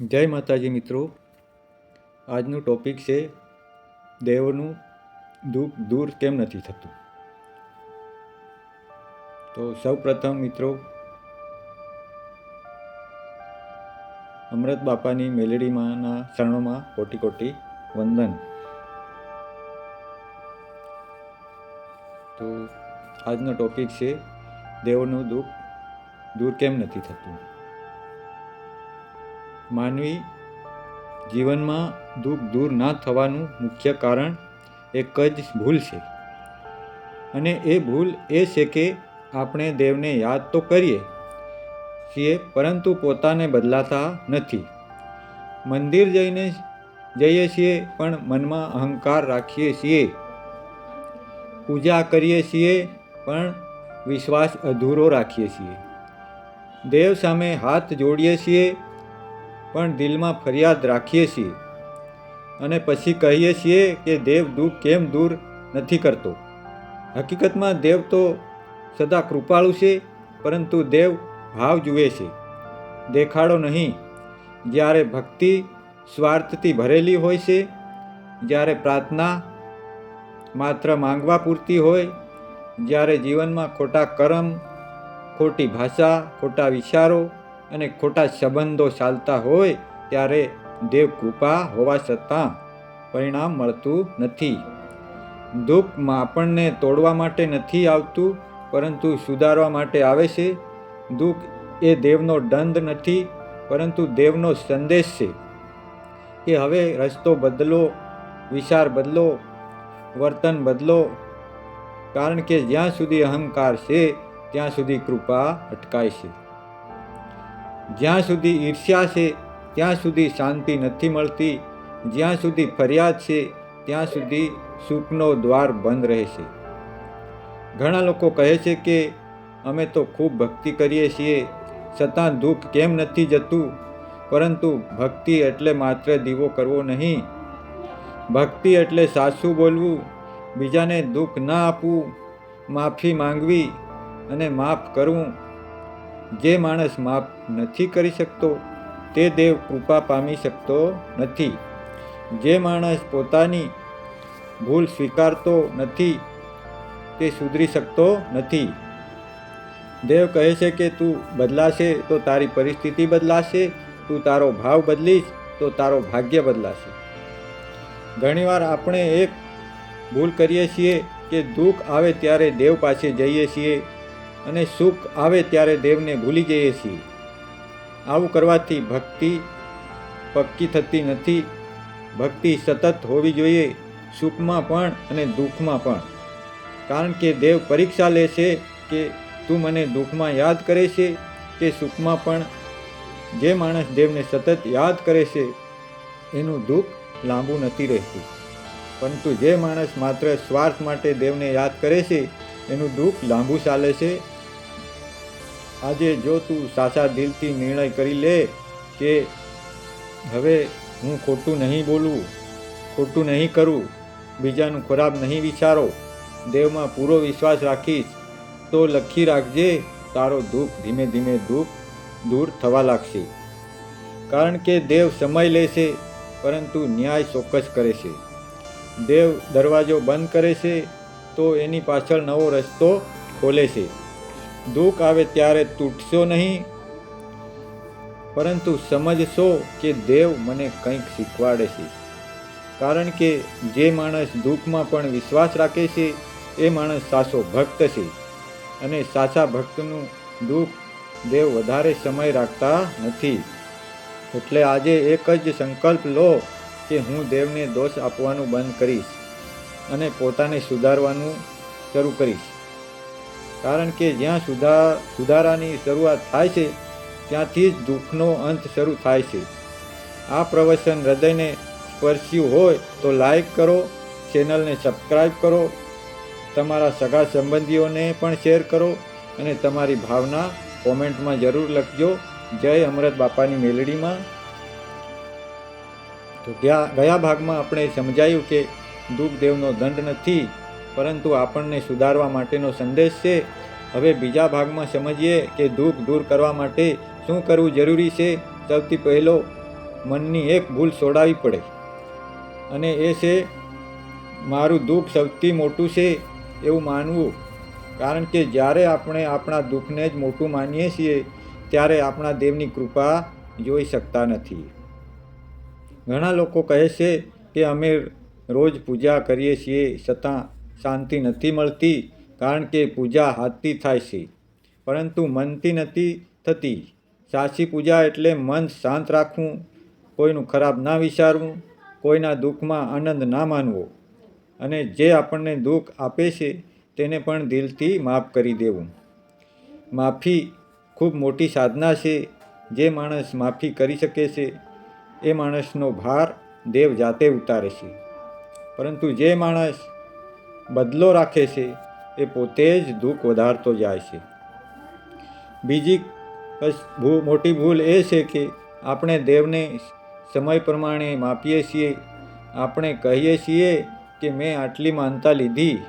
જય માતાજી મિત્રો. આજનું ટોપિક છે દેવનું દુઃખ દૂર કેમ નથી થતું? તો સૌ પ્રથમ મિત્રો, અમૃત બાપાની મેલેડીમાંના શરણોમાં કોટી કોટી વંદન. તો આજનો ટોપિક છે દેવનું દુઃખ દૂર કેમ નથી થતું? માનવી જીવનમાં દુઃખ દૂર ના થવાનું મુખ્ય કારણ એક જ ભૂલ છે. અને એ ભૂલ એ છે કે આપણે દેવને યાદ તો કરીએ છીએ, પરંતુ પોતાને બદલાતા નથી. મંદિર જઈને જઈએ છીએ, પણ મનમાં અહંકાર રાખીએ છીએ. પૂજા કરીએ છીએ, પણ વિશ્વાસ અધૂરો રાખીએ છીએ. દેવ સામે હાથ જોડીએ છીએ પણ દિલમાં ફરિયાદ રાખીએ છીએ. અને પછી કહીએ છીએ કે દેવ દુઃખ કેમ દૂર નથી કરતો. હકીકતમાં દેવ તો સદા કૃપાળુ છે, પરંતુ દેવ ભાવ જુએ છે. દેખાડો નહીં. જ્યારે ભક્તિ સ્વાર્થથી ભરેલી હોય છે, જ્યારે પ્રાર્થના માત્ર માંગવા પૂરતી હોય, જ્યારે જીવનમાં ખોટા કર્મ, ખોટી ભાષા, ખોટા વિચારો અને ખોટા સંબંધો ચાલતા હોય ત્યારે દેવ કૃપા હોવા છતાં પરિણામ મળતું નથી. દુઃખમાં આપણને તોડવા માટે નથી આવતું, પરંતુ સુધારવા માટે આવે છે. દુઃખ એ દેવનો દંડ નથી, પરંતુ દેવનો સંદેશ છે. કે હવે રસ્તો બદલો, વિચાર બદલો, વર્તન બદલો, કારણ કે જ્યાં સુધી અહંકાર છે, ત્યાં સુધી કૃપા અટકાય છે. જ્યાં સુધી ઈર્ષ્યા છે, ત્યાં સુધી શાંતિ નથી મળતી. જ્યાં સુધી ફરિયાદ છે, ત્યાં સુધી સુખનો દ્વાર બંધ રહે છે. ઘણા લોકો કહે છે કે, અમે તો ખૂબ ભક્તિ કરીએ છીએ, છતાં દુઃખ કેમ નથી જતું? પરંતુ ભક્તિ એટલે માત્ર દીવો કરવો નહીં. ભક્તિ એટલે સાસુ બોલવું, બીજાને દુઃખ ના આપવું, માફી માંગવી અને માફ કરવું. જે માણસ માફ નથી કરી શકતો, તે દેવ કૃપા પામી શકતો નથી. જે માણસ પોતાની ભૂલ સ્વીકારતો નથી, તે સુધરી શકતો નથી. દેવ કહે છે કે, તું બદલાશે તો તારી પરિસ્થિતિ બદલાશે, તું તારો ભાવ બદલીશ તો તારો ભાગ્ય બદલાશે. ઘણીવાર આપણે એક ભૂલ કરીએ છીએ કે દુઃખ આવે ત્યારે દેવ પાસે જઈએ છીએ અને સુખ આવે ત્યારે દેવને ભૂલી જઈએ છીએ. આવું કરવાથી ભક્તિ પક્કી થતી નથી. ભક્તિ સતત હોવી જોઈએ, સુખમાં પણ અને દુઃખમાં પણ. કારણ કે દેવ પરીક્ષા લે છે કે તું મને દુઃખમાં યાદ કરે છે કે સુખમાં પણ. જે માણસ દેવને સતત યાદ કરે છે, એનું દુઃખ લાંબુ નથી રહેતું. પરંતુ જે માણસ માત્ર સ્વાર્થ માટે દેવને યાદ કરે છે, એનું દુઃખ લાંબુ ચાલે છે આજે જો તું સાચા દિલથી નિર્ણય કરી લે કે હવે હું ખોટું નહીં બોલું, ખોટું નહીં કરું, બીજાનું ખરાબ નહીં વિચારો, દેવમાં પૂરો વિશ્વાસ રાખીશ, તો લખી રાખજે, તારો દુઃખ ધીમે ધીમે દુઃખ દૂર થવા લાગશે. કારણ કે દેવ સમય લે છે, પરંતુ ન્યાય ચોક્કસ કરે છે. દેવ દરવાજો બંધ કરે છે, તો એની પાછળ નવો રસ્તો ખોલે છે. દુઃખ આવે ત્યારે તૂટશો નહીં. પરંતુ સમજશો કે દેવ મને કંઈક શીખવાડે છે. કારણ કે જે માણસ દુઃખમાં પણ વિશ્વાસ રાખે છે, એ માણસ સાચો ભક્ત છે. અને સાચા ભક્તનું દુઃખ દેવ વધારે સમય રાખતા નથી. એટલે આજે એક જ સંકલ્પ લો કે હું દેવને દોષ આપવાનું બંધ કરીશ અને પોતાને સુધારવાનું શરૂ કરીશ. કારણ કે જ્યાં સુધા, સુધારાની શરૂઆત થાય છે, ત્યાંથી જ દુઃખનો અંત શરૂ થાય છે. આ પ્રવચન હૃદયને સ્પર્શ્યું હોય તો લાઈક કરો, ચેનલને સબસ્ક્રાઈબ કરો, તમારા સગા સંબંધીઓને પણ શેર કરો અને તમારી ભાવના કોમેન્ટમાં જરૂર લખજો. જય અમૃત બાપાની મેલડીમાં. તો ગયા ગયા ભાગમાં આપણે સમજાયું કે દુઃખ દેવનો દંડ નથી. પરંતુ આપણને સુધારવા માટેનો સંદેશ છે. હવે બીજા ભાગમાં સમજીએ કે દુઃખ દૂર કરવા માટે શું કરવું જરૂરી છે. સૌથી પહેલો, મનની એક ભૂલ છોડાવી પડે. અને એ છે, મારું દુઃખ સૌથી મોટું છે એવું માનવું. કારણ કે જ્યારે આપણે આપણા દુઃખને જ મોટું માનીએ છીએ, ત્યારે આપણા દેવની કૃપા જોઈ શકતા નથી. ઘણા લોકો કહે છે કે અમે રોજ પૂજા કરીએ છીએ, છતાં શાંતિ નથી મળતી કારણ કે પૂજા હાથથી થાય છે. પરંતુ મનથી નથી થતી. સાચી પૂજા એટલે મન શાંત રાખવું, કોઈનું ખરાબ ના વિચારવું, કોઈના દુઃખમાં આનંદ ના માનવો. અને જે આપણને દુઃખ આપે છે તેને પણ દિલથી માફ કરી દેવું. માફી ખૂબ મોટી સાધના છે. જે માણસ માફી કરી શકે છે, એ માણસનો ભાર દેવ જાતે ઉતારે છે. પરંતુ જે માણસ બદલો રાખે છે, એ પોતે જ દુઃખ વધારતો જાય છે. બીજી મોટી ભૂલ એ છે કે આપણે દેવને સમય પ્રમાણે માપીએ છીએ. આપણે કહીએ છીએ કે મેં આટલી માનતા લીધી,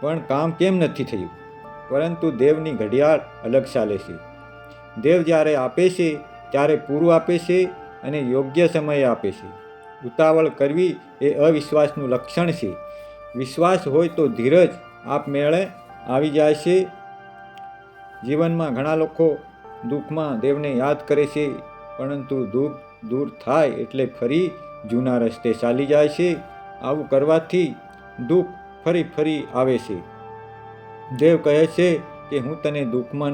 પણ કામ કેમ નથી થયું? પરંતુ દેવની ઘડિયાળ અલગ ચાલે છે. દેવ જ્યારે આપે છે, ત્યારે પૂરું આપે છે અને યોગ્ય સમયે આપે છે. ઉતાવળ કરવી એ અવિશ્વાસનું લક્ષણ છે. વિશ્વાસ હોય તો ધીરજ આપમેળે આવી જાય છે. જીવનમાં ઘણા લોકો દુઃખમાં દેવને યાદ કરે છે, પરંતુ દુઃખ દૂર થાય એટલે ફરી જૂના રસ્તે ચાલી જાય છે. આવું કરવાથી દુઃખ ફરી ફરી આવે છે. દેવ કહે છે કે, હું તને દુઃખમાં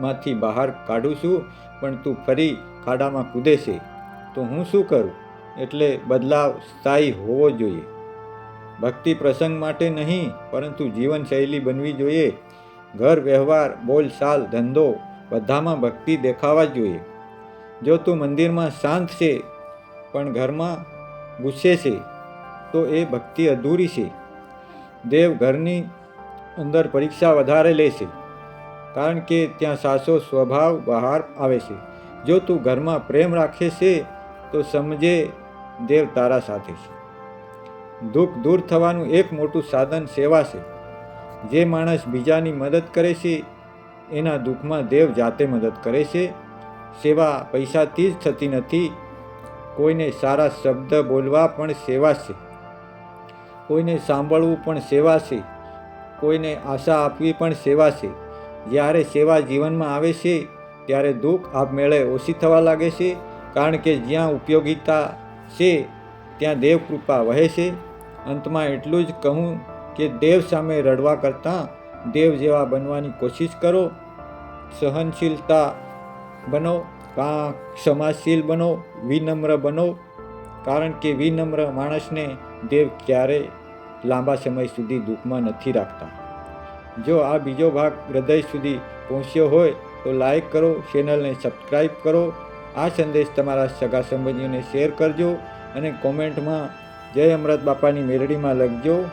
માંથી બહાર કાઢું છું, પણ તું ફરી ખાડામાં કૂદે છે. તો હું શું કરું? એટલે બદલાવ સ્થાયી હોવો જોઈએ. ભક્તિ પ્રસંગ માટે નહીં, પરંતુ જીવનશૈલી બનવી જોઈએ. ઘર, વ્યવહાર બોલચાલ ધંધો, બધામાં ભક્તિ દેખાવા જ જોઈએ. જો તું મંદિરમાં શાંત છે, પણ ઘરમાં ગુસ્સે છે, તો એ ભક્તિ અધૂરી છે. દેવ ઘરની અંદર પરીક્ષા વધારે લે છે, કારણ કે ત્યાં સાચો સ્વભાવ બહાર આવે છે. જો તું ઘરમાં પ્રેમ રાખે છે, તો સમજે દેવ તારા સાથે છે. દુઃખ દૂર થવાનું એક મોટું સાધન સેવા છે. જે માણસ બીજાની મદદ કરે છે, એના દુઃખમાં દેવ જાતે મદદ કરે છે. સેવા પૈસાથી જ થતી નથી. કોઈને સારા શબ્દ બોલવા પણ સેવા છે. કોઈને સાંભળવું પણ સેવા છે. કોઈને આશા આપવી પણ સેવા છે. જ્યારે સેવા જીવનમાં આવે છે, ત્યારે દુઃખ આપમેળે ઓછી થવા લાગે છે. કારણ કે જ્યાં ઉપયોગિતા છે, ત્યાં દેવ કૃપા વહે છે. અંતમાં એટલું જ કહું કે દેવ સામે રડવા કરતાં દેવ જેવા બનવાની કોશિશ કરો, સહનશીલતા બનો કાં ક્ષમાશીલ બનો, વિનમ્ર બનો, કારણ કે વિનમ્ર માણસને દેવ ક્યારેય લાંબા સમય સુધી દુઃખમાં નથી રાખતા. જો આ બીજો ભાગ હૃદય સુધી પહોંચ્યો હોય તો લાઈક કરો ચેનલને સબસ્ક્રાઈબ કરો. આ સંદેશ તમારા સગા સંબંધીઓને શેર કરજો અને કોમેન્ટમાં જય અમૃત બાપાની મેલડીમાં લખજો.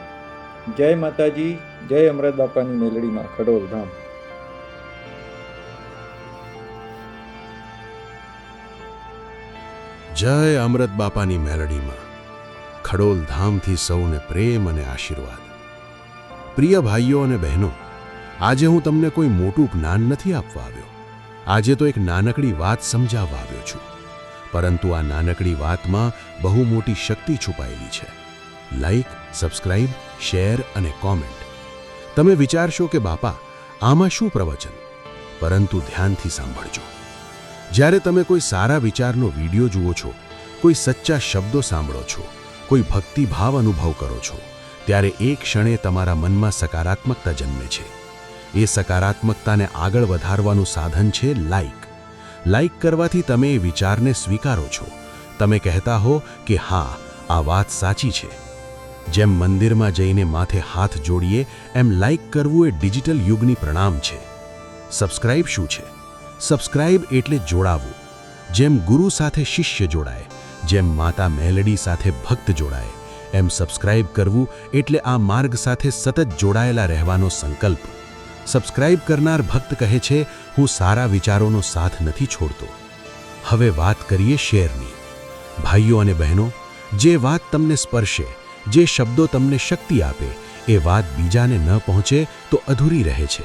જય માતાજી, જય અમરત બાપાની મેલડીમાં, ખડોલ ધામ. જય અમૃત બાપાની મેલડીમાં, ખડોલ ધામથી સૌને પ્રેમ અને આશીર્વાદ. પ્રિય ભાઈઓ અને બહેનો, આજે હું તમને કોઈ મોટું જ્ઞાન નથી આપવા આવ્યો. આજે તો એક નાનકડી વાત સમજાવવા આવ્યો છું. પરંતુ આ નાનકડી વાતમાં બહુ મોટી શક્તિ છુપાયેલી છે. લાઈક સબસ્ક્રાઇબ શેર અને કોમેન્ટ તમે વિચારશો કે, બાપા, આમાં શું પ્રવચન? પરંતુ ધ્યાનથી સાંભળજો. જ્યારે તમે કોઈ સારા વિચારનો વીડિયો જુઓ છો, કોઈ સચ્ચા શબ્દો સાંભળો છો, કોઈ ભક્તિભાવ અનુભવ કરો છો, ત્યારે એ ક્ષણે તમારા મનમાં સકારાત્મકતા જન્મે છે. એ સકારાત્મકતાને આગળ વધારવાનું સાધન છે લાઈક લાઈક કરવાથી તમે એ વિચારને સ્વીકારો છો. તમે કહેતા હો કે હા, આ વાત સાચી છે. જેમ મંદિરમાં જઈને માથે હાથ જોડીએ, એમ લાઈક કરવું એ ડિજિટલ યુગની પ્રણામ છે. સબસ્ક્રાઇબ શું છે? સબસ્ક્રાઇબ એટલે જોડાવવું જેમ ગુરુ સાથે શિષ્ય જોડાય, જેમ માતા મેલડી સાથે ભક્ત જોડાય, એમ સબસ્ક્રાઇબ કરવું એટલે આ માર્ગ સાથે સતત જોડાયેલા રહેવાનો સંકલ્પ. સબસ્ક્રાઇબ કરનાર ભક્ત કહે છે, હું સારા વિચારોનો સાથ નથી છોડતો. હવે વાત કરીએ શેરની. ભાઈઓ અને બહેનો, જે વાત તમને સ્પર્શે, જે શબ્દો તમને શક્તિ આપે, એ વાત બીજાને ન પહોંચે તો અધૂરી રહે છે.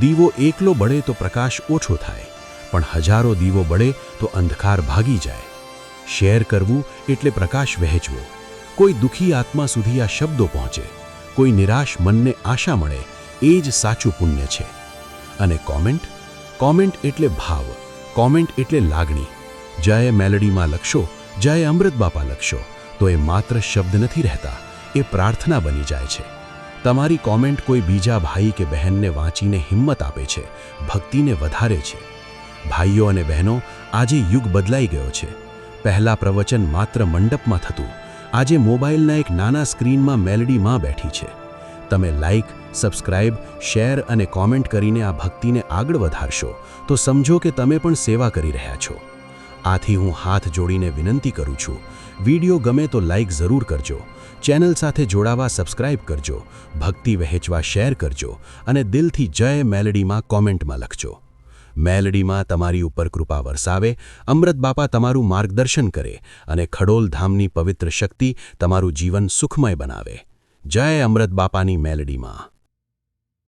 દીવો એકલો બળે તો પ્રકાશ ઓછો થાય, પણ હજારો દીવો બળે તો અંધકાર ભાગી જાય. શેર કરવું એટલે પ્રકાશ વહેંચવો. કોઈ દુઃખી આત્મા સુધી આ શબ્દો પહોંચે. કોઈ નિરાશ મનને આશા મળે એ જ સાચું પુણ્ય છે. અને કોમેન્ટ? કોમેન્ટ એટલે ભાવ, કોમેન્ટ એટલે લાગણી. જય મેલડીમાં લખશો જય અમૃત બાપા લખશો, તો એ માત્ર શબ્દ નથી રહેતા, એ પ્રાર્થના બની જાય છે. તમારી કોમેન્ટ કોઈ બીજા ભાઈ કે બહેનને વાંચીને હિંમત આપે છે, ભક્તિને વધારે છે. ભાઈઓ અને બહેનો, આજે યુગ બદલાઈ ગયો છે. પહેલાં પ્રવચન માત્ર મંડપમાં થતું, આજે મોબાઈલના એક નાના સ્ક્રીનમાં મેલડી માં બેઠી છે. તમે લાઈક સબસ્ક્રાઇબ શેર અને કોમેન્ટ કરીને આ ભક્તિને આગળ વધારશો, તો સમજો કે તમે પણ સેવા કરી રહ્યા છો. આથી હું હાથ જોડીને વિનંતી કરું છું, વીડિયો ગમે તો લાઈક જરૂર કરજો, ચેનલ સાથે જોડાવા સબસ્ક્રાઇબ કરજો, ભક્તિ વહેંચવા શેર કરજો અને દિલથી જય મેલડીમાં કોમેન્ટમાં લખજો. મેલડીમાં તમારી ઉપર કૃપા વરસાવે, અમૃત બાપા તમારું માર્ગદર્શન કરે અને ખડોલ ધામની પવિત્ર શક્તિ તમારું જીવન સુખમય બનાવે. જય અમૃત બાપાની મેલડીમાં.